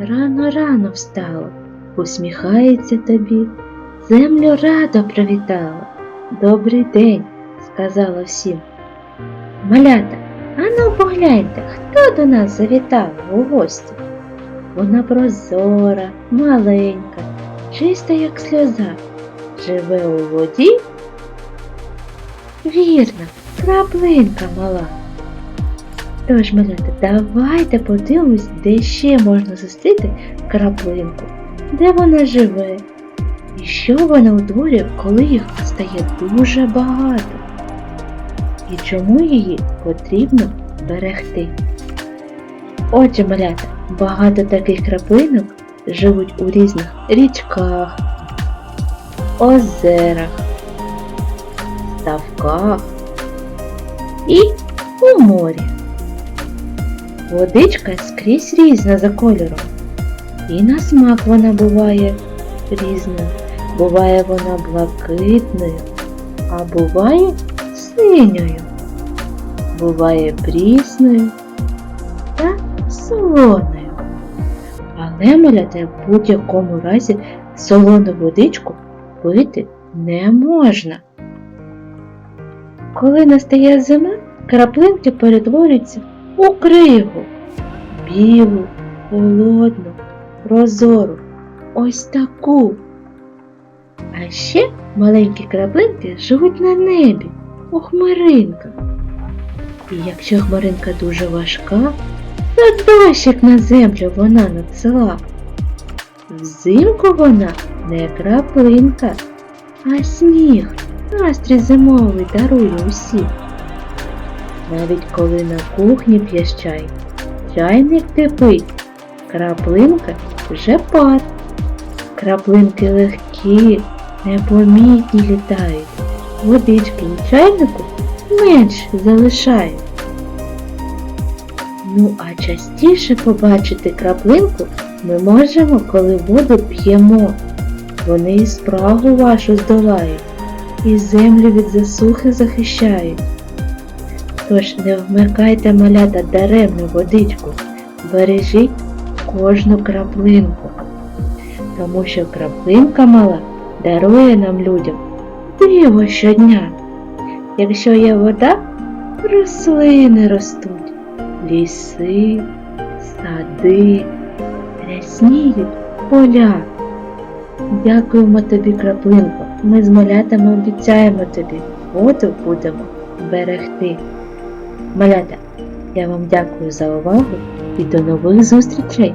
рано рано встала, усміхається тобі, землю радо привітала. Добрий день, сказала всім. Малята, ану погляньте, хто до нас завітав у гості. Вона прозора, маленька, чиста, як сльоза, живе у воді. Вірно, краплинка мала. Тож, малята, давайте подивимось, де ще можна зустріти краплинку, де вона живе, і що вона утворює, коли їх стає дуже багато, і чому її потрібно берегти. Отже, малята, багато таких краплинок живуть у різних річках, озерах, ставках і у морі. Водичка скрізь різна за кольором. І на смак вона буває різною. Буває вона блакитною, а буває синьою. Буває прісною та солоною. Але малята в будь-якому разі солону водичку пити не можна. Коли настає зима, краплинки перетворюються у кригу, білу, холодну, прозору, ось таку. А ще маленькі краплинки живуть на небі, у хмаринках. І якщо хмаринка дуже важка, то дощик на землю вона надсила. Взимку вона не краплинка, а сніг, настрій зимовий дарує усім. Навіть коли на кухні п'єш чай, чайник кипить, краплинка вже пар. Краплинки легкі, непомітні літають, водички у чайнику менш залишають. Ну а частіше побачити краплинку ми можемо, коли воду п'ємо. Вони і спрагу вашу здолають, і землю від засухи захищають. Тож не вмикайте малята даремну водичку, бережіть кожну краплинку, тому що краплинка мала дарує нам людям диво щодня. Якщо є вода, рослини ростуть, ліси, сади, рясніють поля. Дякуємо тобі, краплинко. Ми з малятами обіцяємо тобі, воду будемо берегти. Малята, я вам дякую за увагу і до нових зустрічей!